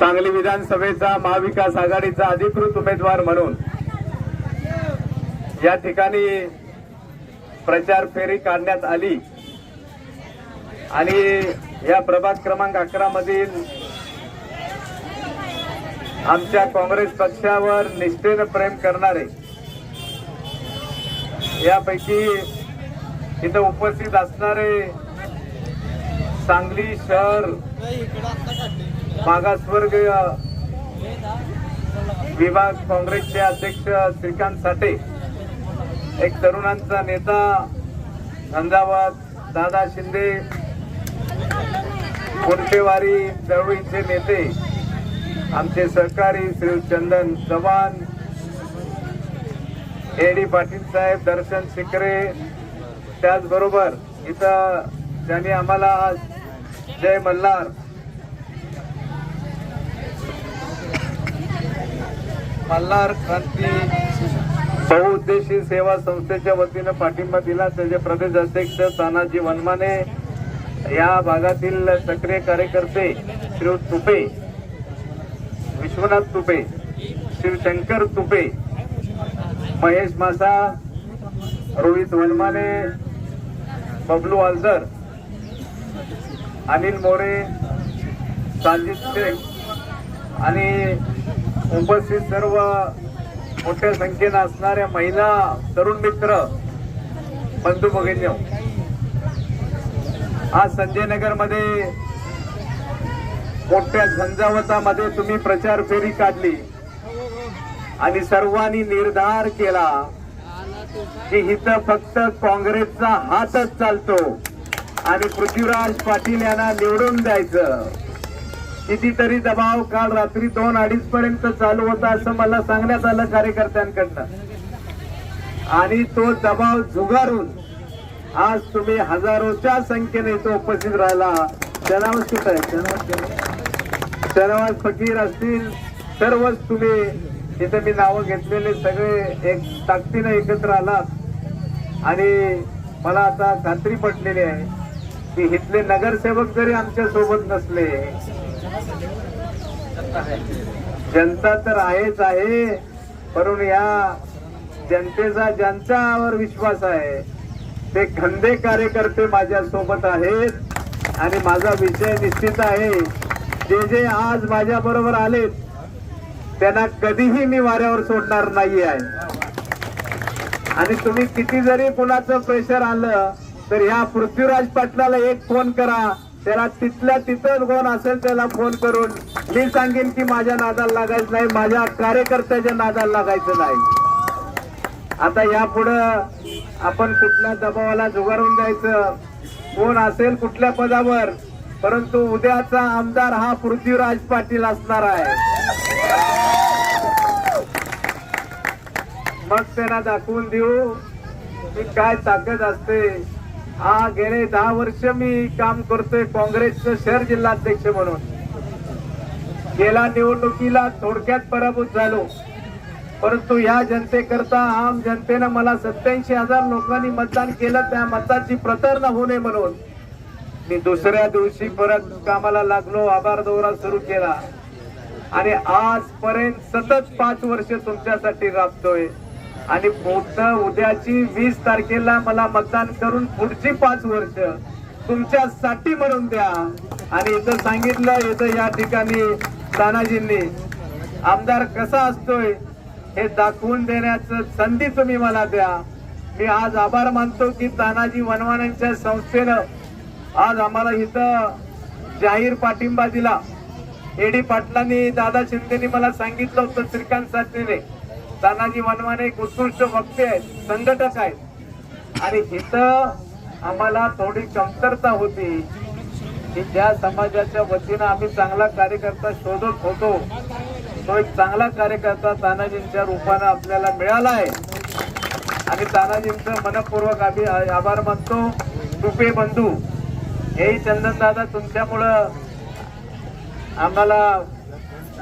सांगली विधानसभेचा महाविकास आघाडीचा अधिकृत उमेदवार म्हणून या ठिकाणी प्रचार फेरी काढण्यात आली. आणि या प्रभाग क्रमांक अकरा मधील आमच्या काँग्रेस पक्षावर निष्ठेनं प्रेम करणारे यापैकी इथं उपस्थित असणारे सांगली शहर मागासवर्गीय विभाग काँग्रेसचे अध्यक्ष श्रीकांत साठे एक तरुणांचा नेता झंझावात दादा शिंदे कोणतेवारी चळवळीचे नेते आमचे सहकारी श्री चंदन चव्हाण ए डी पाटील साहेब दर्शन शिकरे त्याचबरोबर इथं ज्यांनी आम्हाला आज जय मल्हार मल्हार क्रांती बहुउद्देशीय सेवा संस्थेच्या वतीनं पाठिंबा दिला. त्याचे प्रदेश अध्यक्ष तानाजी वनमाने या भागातील सक्रिय कार्यकर्ते श्री तुपे विश्वनाथ तुपे शिवशंकर तुपे महेश मासा रोहित वनमाने बबलू आलदर अनिल मोरे साजिद शेख आणि उपस्थित सर्व मोठ्या संख्येनं असणाऱ्या महिला तरुण मित्र बंधू भगिनी आज संजय नगरमध्ये मोठ्या झंझावतामध्ये तुम्ही प्रचार फेरी काढली आणि सर्वांनी निर्धार केला की इथं फक्त काँग्रेसचा हातच चालतो आणि पृथ्वीराज पाटील यांना निवडून द्यायचं. कितीतरी दबाव काल रात्री दोन अडीच पर्यंत चालू होता असं मला सांगण्यात आलं कार्यकर्त्यांकडनं. आणि तो दबाव झुगारून आज तुम्ही हजारोच्या संख्येने इथं उपस्थित राहिला. शनावस कुठं आहे? शनावस शनावस फकीर असतील. सर्वच तुम्ही इथं मी नावं घेतलेले सगळे एक ताकदीनं एकत्र आलात आणि मला आता खात्री पटलेली आहे की इथले नगरसेवक जरी आमच्यासोबत नसले जनता तर आहेच आहे परंतु या जनतेचा ज्यांच्यावर विश्वास आहे. ते खंदे कार्यकर्ते माझ्या सोबत आहेत आणि माझा विषय निश्चित आहे. जे जे आज माझ्या बरोबर आलेत त्यांना कधीही मी वाऱ्यावर सोडणार नाही आहे आणि तुम्ही किती जरी कुणाचं प्रेशर आलं तर ह्या पृथ्वीराज पाटलाला एक फोन करा. त्याला तिथल्या तिथं कोण असेल त्याला फोन करून मी सांगेन की माझ्या नादाला लागायचं नाही माझ्या कार्यकर्त्याच्या नादाला लागायचं नाही. आता यापुढं आपण कुठल्या दबावाला जुगारून द्यायचं कोण असेल कुठल्या पदावर? परंतु उद्याचा आमदार हा पृथ्वीराज पाटील असणार आहे. मग त्यांना दाखवून देऊ की काय ताकद असते. हा गेले दहा वर्ष मी काम करतोय काँग्रेसचं शहर जिल्हाध्यक्ष म्हणून. गेल्या निवडणुकीला थोडक्यात पराभूत झालो. परंतु या जनतेकरता आम जनतेनं मला सत्याऐंशी हजार लोकांनी मतदान केलं त्या मताची प्रतरण होऊ नये म्हणून मी दुसऱ्या दिवशी परत कामाला लागलो आभार दौरा सुरू केला. आणि आजपर्यंत सतत पाच वर्ष तुमच्यासाठी राबतोय. आणि पुढचं उद्याची वीस तारखेला मला मतदान करून पुढची पाच वर्ष तुमच्यासाठी म्हणून द्या. आणि इथं सांगितलं इथं या ठिकाणी तानाजींनी आमदार कसा असतोय हे दाखवून देण्याचं संधी तुम्ही मला द्या. मी आज आभार मानतो की तानाजी वनवाण्यांच्या संस्थेनं आज आम्हाला इथं जाहीर पाठिंबा दिला. एडी पाटलांनी दादा शिंदेनी मला सांगितलं होतं श्रीकांत साठेने तानाजी वनवाने एक उत्कृष्ट वक्ते आहेत संघटक आहेत. आणि इथं आम्हाला थोडी कमतरता होती की ज्या समाजाच्या वतीनं आम्ही चांगला कार्यकर्ता शोधत होतो तो एक चांगला कार्यकर्ता तानाजींच्या रूपानं आपल्याला मिळाला आहे. आणि तानाजींचं मनपूर्वक आम्ही आभार मानतो. तुपे बंधू हेही चंदन दादा तुमच्यामुळं आम्हाला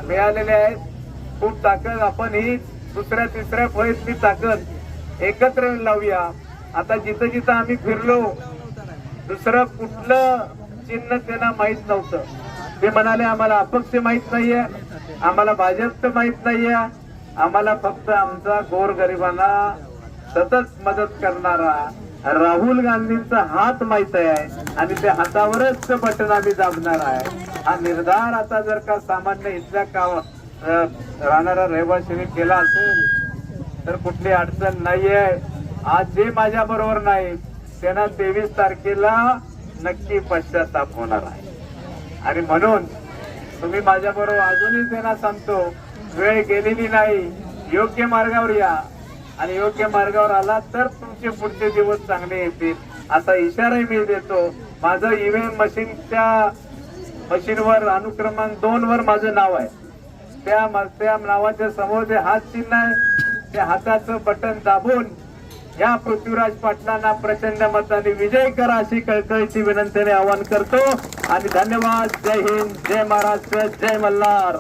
मिळालेले आहेत. खूप ताकद आपण ही दुसऱ्या तिसऱ्या फळीतली ताकद एकत्र लावूया. आता जिथं जिथं आम्ही फिरलो दुसरं कुठलं चिन्ह त्यांना माहीत नव्हतं. ते म्हणाले आम्हाला अपक्ष माहीत नाहीये आम्हाला भाजपचं माहीत नाहीये आम्हाला फक्त आमचा गोरगरिबांना सतत मदत करणारा राहुल गांधींचा हात माहीत आहे आणि त्या हातावरच ते बटन आम्ही दाबणार आहे. हा निर्धार आता जर का सामान्य इथल्या गावात राहणारा रहिवासीने केला असेल तर कुठली अडचण नाहीये. आज जे माझ्या बरोबर नाही त्यांना तेवीस तारखेला नक्की पश्चाताप होणार आहे. आणि म्हणून तुम्ही माझ्या बरोबर अजूनही त्यांना सांगतो वेळ गेलेली नाही योग्य मार्गावर या. आणि योग्य मार्गावर आला तर तुमचे पुढचे दिवस चांगले येतील असा इशाराही मी देतो. माझं ईव्हीएम मशीनच्या मशीनवर अनुक्रमांक दोन वर माझं नाव आहे. त्या त्या नावाच्या समोर जे हात चिन्ह आहे त्या हाताचं बटन दाबून या पृथ्वीराज पाटलांना प्रचंड मताने विजय करा अशी कळकळीची विनंतीने आवाहन करतो. आणि धन्यवाद. जय हिंद. जय महाराष्ट्र. जय मल्हार.